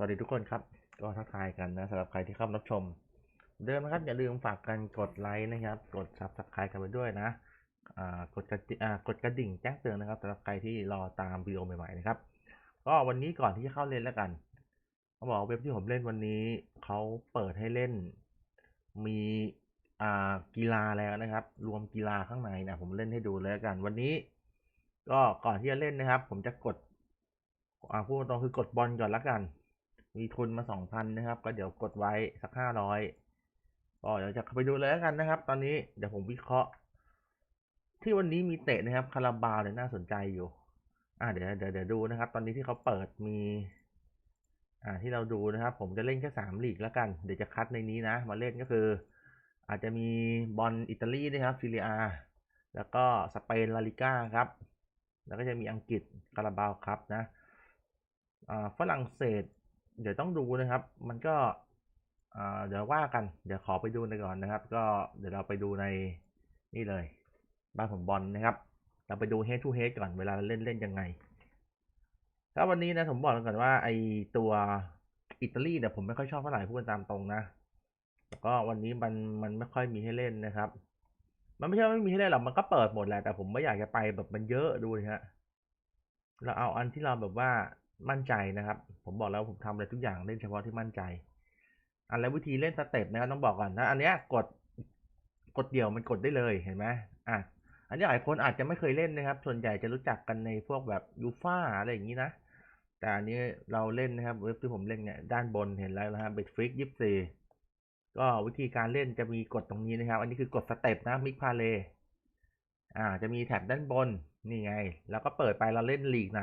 สวัสดีทุกคนครับ ก็ทักทายกันนะสำหรับใครที่เข้ามารับชม เดิมนะครับอย่าลืมฝากกันกดไลค์นะครับ กดซับสไครต์กันไปด้วยนะกดกระดิอ่ากดกระดิ่งแจ้งเตือนนะครับสำหรับใครที่รอตามวิดีโอใหม่ๆนะครับ ก็วันนี้ก่อนที่จะเข้าเล่นแล้วกันเขาบอกเว็บที่ผมเล่นวันนี้เขาเปิดให้เล่น มีกีฬาแล้วนะครับ รวมกีฬาข้างในนะผมเล่นให้ดูเลยแล้วกัน วันนี้ ก็ก่อนที่จะเล่นนะครับ ผมจะกดพูดตรงคือกดบอลก่อนละกัน มีทุนมาสองพันนะครับ ก็เดี๋ยวกดไว้สักห้าร้อยก็เดี๋ยวจะไปดูเลยกันนะครับ ตอนนี้เดี๋ยวผมวิเคราะห์ ที่วันนี้มีเตะนะครับคาราบาวเนี่ยน่าสนใจอยู่ อ่าเดี๋ยวเดี๋ยวเดี๋ยวดูนะครับ ตอนนี้ที่เขาเปิดมี อ่าที่เราดูนะครับ ผมจะเล่นแค่สามลีกแล้วกัน เดี๋ยวจะคัดในนี้นะ มาเล่นก็คือ อาจจะมีบอลอิตาลีนะครับฟิลิอาแล้วก็สเปนลาลิก้าครับ แล้วก็จะมีอังกฤษคาราบาวครับนะอ่าฝรั่งเศส เดี๋ยวต้องดูนะครับ มันก็เดี๋ยวว่ากัน เดี๋ยวขอไปดูในก่อนนะครับ ก็เดี๋ยวเราไปดูในนี่เลย บ้านผมบอลนะครับ เราไปดู head to head ก่อนเวลาเล่นเล่นยังไงถ้าวันนี้นะผมบอกก่อนว่าไอตัวอิตาลีเนี่ยผมไม่ค่อยชอบเท่าไหร่พูดตามตรงนะแล้วก็วันนี้มันมันไม่ค่อยมีให้เล่นนะครับ มันไม่ใช่ไม่มีให้เล่นหรอกมันก็เปิดหมดแหละแต่ผมไม่อยากจะไปแบบมันเยอะดูนะฮะเราเอาอันที่เราแบบว่า มั่นใจนะครับ ผมบอกแล้วผมทำอะไรทุกอย่างเล่นเฉพาะที่มั่นใจ อันแล้ววิธีเล่นสเต็ปนะครับต้องบอกก่อนนะ อันเนี้ยกดกดเดี่ยวมันกดได้เลยเห็นไหมอะอันนี้หลายคนอาจจะไม่เคยเล่นนะครับ ส่วนใหญ่จะรู้จักกันในพวกแบบยูฟ่าอะไรอย่างนี้นะ แต่อันนี้เราเล่นนะครับเว็บที่ผมเล่นเนี่ยด้านบนเห็นแล้วนะฮะเบ็ดฟิกยี่สิบก็วิธีการเล่นจะมีกดตรงนี้นะครับ อันนี้คือกดสเต็ปนะมิกพาเลอ่า จะมีแถบด้านบนนี่ไง แล้วก็เปิดไปเราเล่นลีกไหน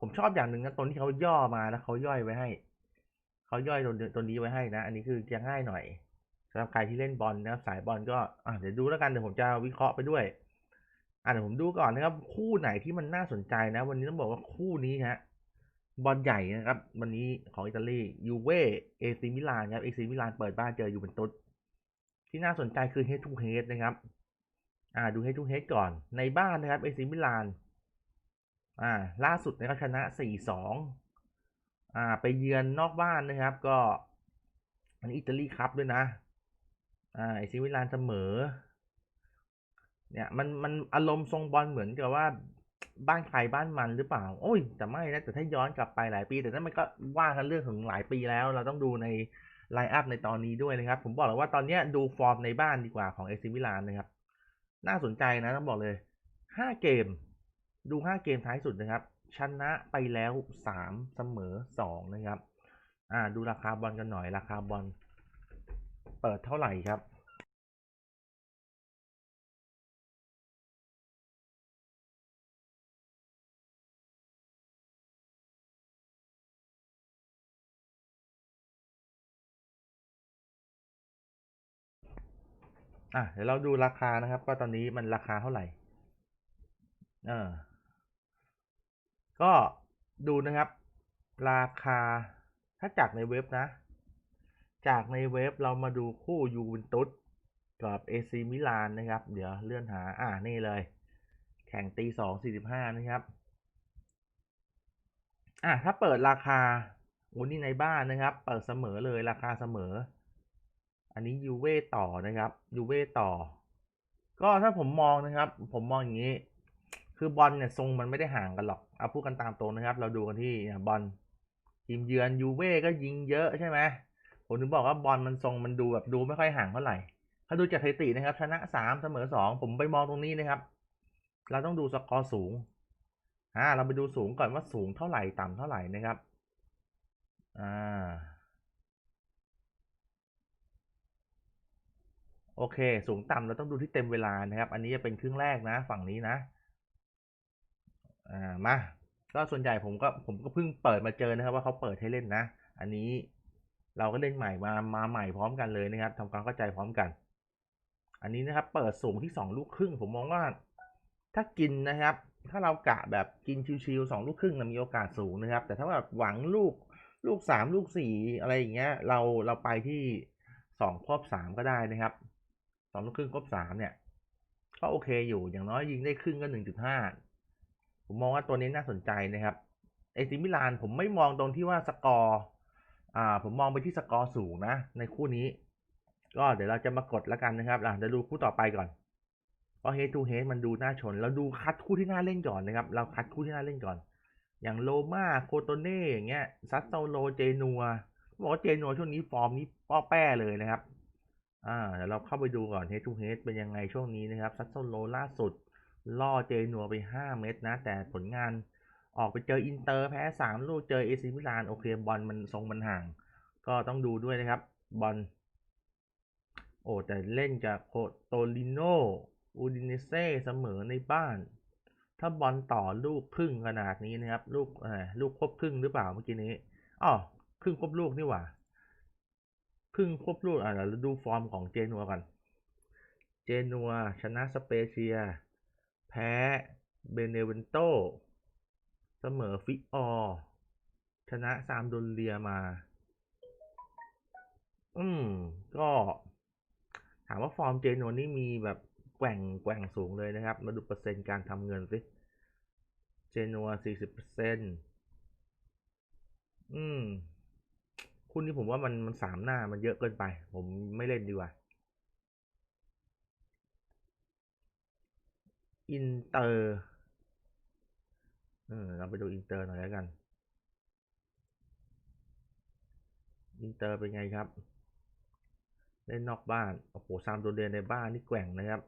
ผมชอบอย่างหนึ่งนะตรงที่เขาย่อมาแล้วเขาย่อยไว้ให้ เขาย่อยตัวตัวนี้ไว้ให้นะ อันนี้คือจะง่ายหน่อยสำหรับใครที่เล่นบอลนะครับสายบอลก็อะเดี๋ยวดูแล้วกันเดี๋ยวผมจะวิเคราะห์ไปด้วยอะเดี๋ยวผมดูก่อนนะครับ คู่ไหนที่มันน่าสนใจนะ วันนี้ต้องบอกว่าคู่นี้ฮะบอลใหญ่นะครับ วันนี้ของอิตาลียูเว่เอซิมิลานครับเอซิมิลานเปิดบ้านเจอยูเวนตุสที่น่าสนใจคือ head to head นะครับ อ่าดู head to head ก่อนในบ้านนะครับเอซิมิลาน อ่าล่าสุดนะครับชนะ 4-2 อ่า ไปเยือนนอกบ้านนะครับ ก็อันนี้อิตาลีครับด้วยนะ อ่าเอซิมิลานเสมอ เนี่ยมันมันอารมณ์ทรงบอลเหมือนกับว่าบ้านใครบ้านมันหรือเปล่า โอ้ยแต่ไม่นะแต่ถ้าย้อนกลับไปหลายปี แต่นั้นมันก็ว่ากันเรื่องถึงหลายปีแล้ว เราต้องดูในไลน์อัพในตอนนี้ด้วยนะครับ ผมบอกเลยว่าตอนนี้ดูฟอร์มในบ้านดีกว่าของเอซิมิลานนะครับ น่าสนใจนะต้องบอกเลยห้าเกม ดูห้าเกมท้ายสุดนะครับ ชนะไปแล้วสามเสมอสองนะครับ อ่า ดูราคาบอลกันหน่อยราคาบอลเปิดเท่าไหร่ครับอะเดี๋ยวเราดูราคานะครับก็ตอนนี้มันราคาเท่าไหร่ เออ ก็ดูนะครับ ราคาถ้าจากในเว็บนะ จากในเว็บเรามาดูคู่ยูเวนตุสกับเอซีมิลานนะครับ เดี๋ยวเลื่อนหาอ่านี่เลย แข่งตีสองสี่สิบห้านะครับ อะถ้าเปิดราคาวันนี้ในบ้านนะครับ เปิดเสมอเลยราคาเสมอ อันนี้ยูเว่ต่อนะครับยูเว่ต่อ ก็ถ้าผมมองนะครับ ผมมองอย่างนี้ คือบอลเนี่ยทรงมันไม่ได้ห่างกันหรอกเอาพูดกันตามตรงนะครับ เราดูกันที่เนี่ยบอลทีมเยือนยูเว่ก็ยิงเยอะใช่ไหมผมถึงบอกว่าบอลมันทรงมันดูแบบดูไม่ค่อยห่างเท่าไหร่ ถ้าดูจากสถิตินะครับ ชนะสามเสมอสองผมไปมองตรงนี้นะครับ เราต้องดูสกอร์สูงอ่าเราไปดูสูงก่อนว่าสูงเท่าไหร่ต่ำเท่าไหร่นะครับอ่าโอเค สูงต่ำเราต้องดูที่เต็มเวลานะครับ อันนี้จะเป็นครึ่งแรกนะ ฝั่งนี้นะ อ่ามาก็ส่วนใหญ่ผมก็ผมก็เพิ่งเปิดมาเจอนะครับ ว่าเขาเปิดให้เล่นนะ อันนี้เราก็เล่นใหม่มามาใหม่พร้อมกันเลยนะครับทำความเข้าใจพร้อมกัน อันนี้นะครับ เปิดสูงที่สองลูกครึ่ง ผมมองว่า ถ้ากินนะครับ ถ้าเรากะแบบกินชิวๆสองลูกครึ่งนะมีโอกาสสูงนะครับ แต่ถ้าแบบหวังลูกลูกสามลูกสี่อะไรอย่างเงี้ย เราเราไปที่สองครอบสามก็ได้นะครับสองลูกครึ่งครบสามเนี่ยก็โอเคอยู่อย่างน้อยยิงได้ครึ่งก็หนึ่งจุดห้า ผมมองว่าตัวนี้น่าสนใจนะครับเอซิมิลานผมไม่มองตรงที่ว่าสกอร์อ่าผมมองไปที่สกอร์สูงนะ ในคู่นี้ ก็เดี๋ยวเราจะมากดแล้วกันนะครับอะเดี๋ยวดูคู่ต่อไปก่อนเพราะ head to head มันดูน่าชน เราดูคัดคู่ที่น่าเล่นก่อนนะครับ เราคัดคู่ที่น่าเล่นก่อน อย่างโลมาโคโตเน่อย่างเงี้ยซัตโซโลเจนัวบอกว่าเจนัวช่วงนี้ฟอร์มนี้ป้อแป้เลยนะครับ อ่าเดี๋ยวเราเข้าไปดูก่อน head to head เป็นยังไงช่วงนี้นะครับซัตโซโลล่าสุด ล่อเจนัวไป 5 เม็ดนะ แต่ผลงานออกไปเจออินเตอร์แพ้ 3 ลูกเจอเอซิมิลาน โอเคบอลมันทรงมันห่าง ก็ต้องดูด้วยนะครับ บอลโอ้แต่เล่นกับโคโตลิโนอูดินเซ่เสมอในบ้าน ถ้าบอลต่อลูกครึ่งขนาดนี้นะครับ ลูกเออลูกครบครึ่งหรือเปล่าเมื่อกี้นี้อ๋อครึ่งครบลูกนี่หว่าครึ่งครบลูกอะเราดูฟอร์มของเจนัวกัน เจนัวชนะสเปเชีย พ้เบเนเวนโตเสมอฟิออชนะซามโดนเลียมา อืม ก็ ถามว่าฟอร์มเจนัวนี่มีแบบแกว่งแกว่งสูงเลยนะครับ มาดูเปอร์เซ็นต์การทำเงินสิ เจนัวสี่สิบเปอร์เซ็นต์อืม คุณนี่ผมว่ามันมันสามหน้ามันเยอะเกินไป ผมไม่เล่นดีกว่า อินเตอร์เออเราไปดูอินเตอร์หน่อยแล้วกัน อินเตอร์เป็นไงครับ เล่นนอกบ้าน โอ้โหซามโดเดนในบ้านนี่แกว่งนะครับ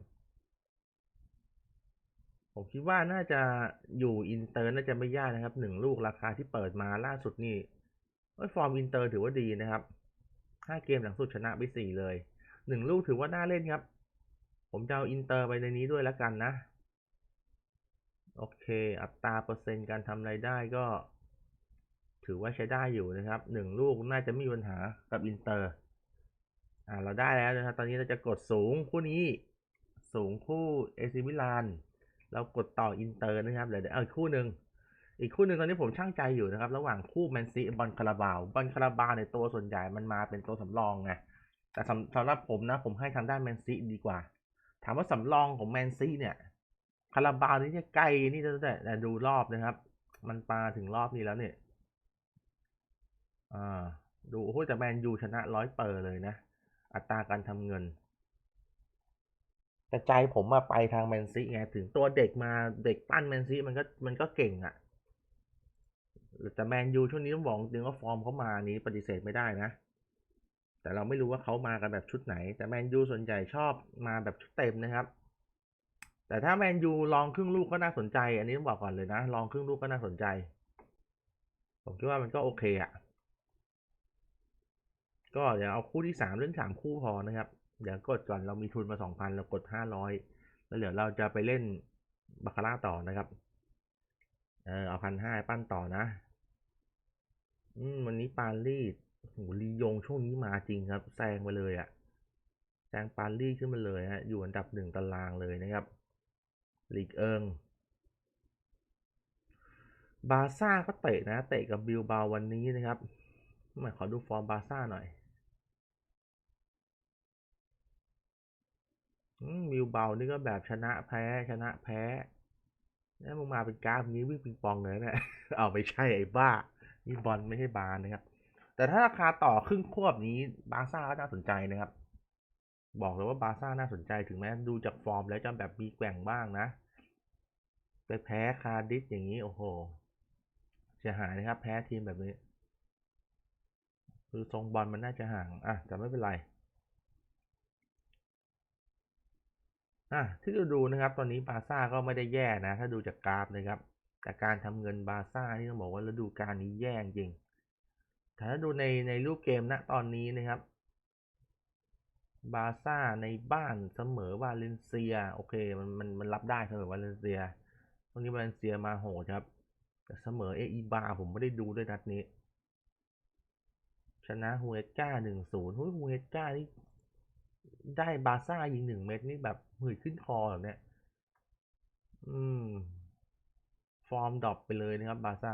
ผมคิดว่าน่าจะอยู่อินเตอร์น่าจะไม่ยากนะครับหนึ่งลูกราคาที่เปิดมาล่าสุดนี่ฟอร์มอินเตอร์ถือว่าดีนะครับห้าเกมหลังสุดชนะไปสี่เลยหนึ่งลูกถือว่าน่าเล่นครับ ผมจะเอาอินเตอร์ไปในนี้ด้วยแล้วกันนะ โอเค อัตราเปอร์เซ็นต์การทำรายได้ก็ ถือว่าใช้ได้อยู่นะครับหนึ่งลูกน่าจะไม่มีปัญหากับอินเตอร์อ่าเราได้แล้วนะครับ ตอนนี้เราจะกดสูงคู่นี้ สูงคู่เอซิมิลานเรากดต่ออินเตอร์นะครับเดี๋ยวเอาอีกคู่หนึ่งอีกคู่หนึ่งตอนนี้ผมช่างใจอยู่นะครับ ระหว่างคู่แมนซีบอลคาราบาวบอลคาราบาวในตัวส่วนใหญ่มันมาเป็นตัวสำรองไงแต่สำสำหรับผมนะผมให้ทางด้านแมนซีดีกว่า ถามว่าสำรองของแมนซีเนี่ยาราบาวนี่จะใกลนี่จะแต่แต่ดูรอบนะครับ มันปาถึงรอบนี้แล้วเนี่ยอ่าดูโอ้โหแต่แมนยูชนะร้อยเปอร์เลยนะ อัตราการทำเงิน แต่ใจผมมาไปทางแมนซีไงถึงตัวเด็กมาเด็กปั้นแมนซีมันก็มันก็เก่งอะ่ะแต่แมนยูช่วงนี้ต้องบอกจริงว่าฟอร์มเขามานี้ปฏิเสธไม่ได้นะ แต่เราไม่รู้ว่าเขามากันแบบชุดไหน แต่แมนยูส่วนใหญ่ชอบมาแบบชุดเต็มนะครับ แต่ถ้าแมนยูลองครึ่งลูกก็น่าสนใจ อันนี้ต้องบอกก่อนเลยนะลองครึ่งลูกก็น่าสนใจ ผมคิดว่ามันก็โอเคอะ่ะ ก็เดี๋ยวเอาคู่ที่สามเล่นสามคู่พอนะครับ เดี๋ยวกดก่อนเรามีทุนมาสองพันเรากดห้าร้อยแล้วเดี๋ยวเราจะไปเล่นบาคาร่าต่อนะครับ เออเอาพันห้าปั้นต่อนะ อืมวันนี้ปารีสโหลียงช่วงนี้มาจริงครับแซงไปเลยอะ่ะแซงปารีสขึ้นมาเลยฮะอยู่อันดับหนึ่งตารางเลยนะครับ ลีกเอิง บาซ่าก็เตะนะ เตะกับบิลบาวันนี้นะครับมาขอดูฟอร์มบาซ่าหน่อยบิลเบานี่ก็แบบชนะแพ้ชนะแพ้นี่มึงมาเป็นกราฟนี้วิ่งปิงปองเลยนี่ยเอาไปใช่ไอ้บ้า นี่บอลไม่ใช่บาลนะครับ แต่ถ้าราคาต่อครึ่งควบนี้บาซ่าก็น่าสนใจนะครับ บอกเลยว่าบาซ่าน่าสนใจถึงแม้ดูจากฟอร์มแล้วจะแบบมีแกว่งบ้างนะไปแพ้คาร์ดิสอย่างนี้ โอ้โห เสียหายนะครับ แพ้ทีมแบบนี้ คือทรงบอลมันน่าจะห่าง อะ แต่ไม่เป็นไร อะ ที่เราดูนะครับ ตอนนี้บาซ่าก็ไม่ได้แย่นะ ถ้าดูจากกราฟนะครับ แต่การทำเงินบาซ่านี่ต้องบอกว่าฤดูกาลนี้แย่จริงแต่ถ้าดูในในรูปเกมณตอนนี้นะครับ บาซ่าในบ้านเสมอวาเลนเซีย โอเค มันมันมันรับได้เสมอวาเลนเซียตรงนี้วาเลนเซียมาโหดครับ แต่เสมอเออีบาผมไม่ได้ดูด้วยนัดนี้ ชนะฮูเอก้าหนึ่งศูนย์ฮูเอก้านี่ได้บาซ่ายิงหนึ่งเม็ดนี่แบบหืดขึ้นคอแบบเนี้ยอืม ฟอร์มดรอปไปเลยนะครับบาซ่า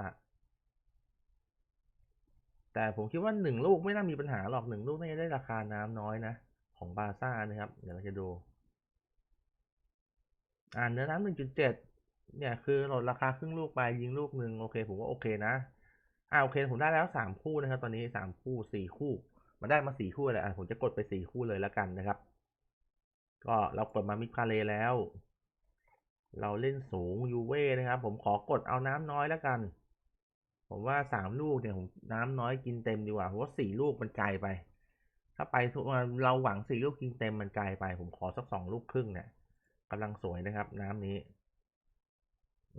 แต่ผมคิดว่าหนึ่งลูกไม่น่ามีปัญหาหรอกหนึ่งลูกน่าจะได้ราคาน้ำน้อยนะ ของบาซ่านะครับ เดี๋ยวเราจะดู อ่าเนื้อน้ำหนึ่งจุดเจ็ดเนี่ยคือลดราคาครึ่งลูกไปยิงลูกหนึ่งโอเค ผมว่าโอเคนะอ่าโอเคผมได้แล้วสามคู่นะครับ ตอนนี้สามคู่สี่คู่มาได้มาสี่คู่เลยอะผมจะกดไปสี่คู่เลยแล้วกันนะครับ ก็เรากดมามิคาเลแล้ว เราเล่นสูงยูเว่นะครับ ผมขอกดเอาน้ำน้อยแล้วกัน ผมว่าสามลูกเนี่ยผมน้ำน้อยกินเต็มดีกว่าเพราะว่าสี่ลูกมันไกลไป ถ้าไปเราหวังสี่ลูกกินเต็มมันไกลไป ผมขอสักสองลูกครึ่งเนี่ยกำลังสวยนะครับ น้ำนี้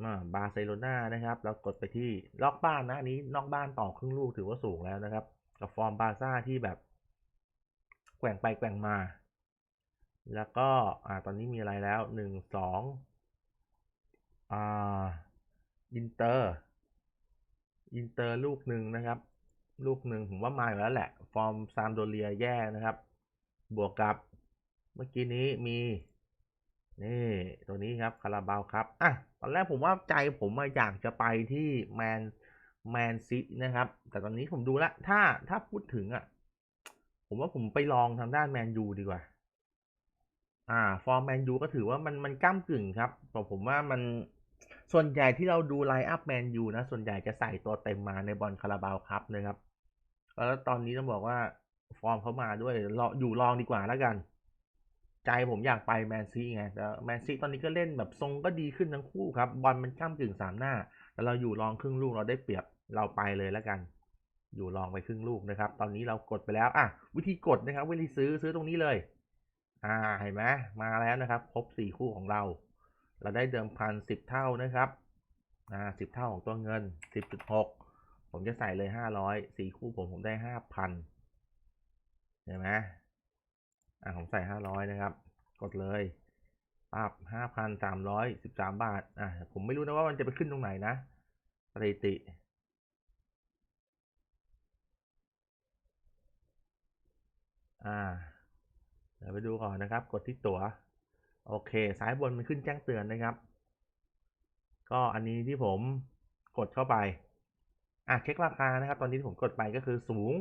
มาบาร์เซโลนานะครับ เรากดไปที่ล็อกบ้านนะอันนี้นอกบ้านต่อครึ่งลูกถือว่าสูงแล้วนะครับ กับฟอร์มบาร์ซ่าที่แบบ แกว่งไปแกว่งมา แล้วก็อ่าตอนนี้มีอะไรแล้วหนึ่งสองอ่าอินเตอร์อินเตอร์ลูกหนึ่งนะครับ ลูกหนึ่งผมว่ามาอยู่แล้วแหละ ฟอร์มซามโดเรียแย่นะครับ บวกกับเมื่อกี้นี้มี นี่ ตัวนี้ครับคาราบาวครับอะตอนแรกผมว่าใจผมมาอยากจะไปที่แมนแมนซินะครับ แต่ตอนนี้ผมดูแล้ว ถ้าถ้าพูดถึงอะ ผมว่าผมไปลองทางด้านแมนยูดีกว่า อ่า ฟอร์มแมนยูก็ถือว่ามันมันก้ามกึ่งครับแต่ผมว่ามัน ส่วนใหญ่ที่เราดูไลน์อัพแมนยูนะ ส่วนใหญ่จะใส่ตัวเต็มมาในบอลคาราบาวครับนะครับ แล้วตอนนี้ต้องบอกว่าฟอร์มเขามาด้วยรออยู่ลองดีกว่าแล้วกัน ใจผมอยากไปแมนซีไงแต่แมนซีตอนนี้ก็เล่นแบบทรงก็ดีขึ้นทั้งคู่ครับ บอลมันก้ามกึ่งสามหน้า แต่เราอยู่ลองครึ่งลูกเราได้เปรียบเราไปเลยแล้วกัน อยู่ลองไปครึ่งลูกนะครับ ตอนนี้เรากดไปแล้วอะวิธีกดนะครับวิธีซื้อซื้อตรงนี้เลย อ่าเห็นไหมมาแล้วนะครับ ครบสี่คู่ของเรา เราได้เดิมพันสิบเท่านะครับอ่าสิบเท่าของตัวเงินสิบจุดหกผมจะใส่เลยห้าร้อยสี่คู่ผมผมได้ห้าพันเห็นไหมอ่าผมใส่ห้าร้อยนะครับ กดเลยปับห้าพันสามร้อยสิบสามบาทอ่าผมไม่รู้นะว่ามันจะไปขึ้นตรงไหนนะสถิติอ่าเดี๋ยวไปดูก่อนนะครับ กดที่ตัว๋ว โอเคซ้ายบนมันขึ้นแจ้งเตือนนะครับ ก็อันนี้ที่ผมกดเข้าไปอะเช็คราคานะครับ ตอนนี้ที่ผมกดไปก็คือสูง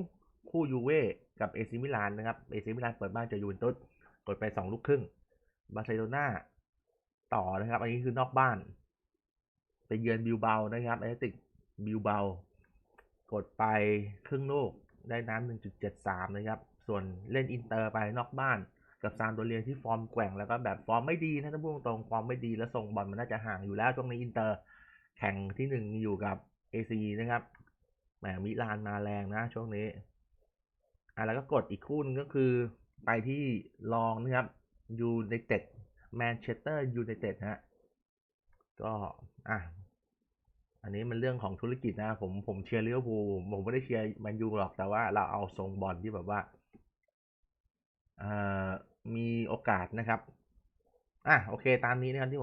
คู่ยูเว่กับเอซิมิลานนะครับเอซิมิลานเปิดบ้านเจอยูเวนตุสกดไปสองลูกครึ่งบาร์เซโลนาต่อนะครับ อันนี้คือนอกบ้านไปเยือนบิลเบานะครับแอตติกบิลเบากดไปครึ่งลูกได้น้ำหนึ่งจุดเจ็ดสามนะครับ ส่วนเล่นอินเตอร์ไปนอกบ้าน กับซานโดเรียที่ฟอร์มแกว่งแล้วก็แบบฟอร์มไม่ดีนะถ้าพูดตรงๆฟอร์มไม่ดีแล้วส่งบอลมันน่าจะห่างอยู่แล้วช่วงนี้อินเตอร์แข่งที่หนึ่งอยู่กับเอซีนะครับแหมมิลานมาแรงนะช่วงนี้อะแล้วก็กดอีกคู่นึงก็คือไปที่ลองนะครับยูไนเต็ดแมนเชสเตอร์ยูไนเต็ดฮะก็อะอันนี้มันเรื่องของธุรกิจนะผมผมเชียร์ลิเวอร์พูลผมไม่ได้เชียร์แมนยูหรอกแต่ว่าเราเอาทรงบอลที่แบบว่าเอ่อ มีโอกาสนะครับ อะโอเคตามนี้นะครับที่ผม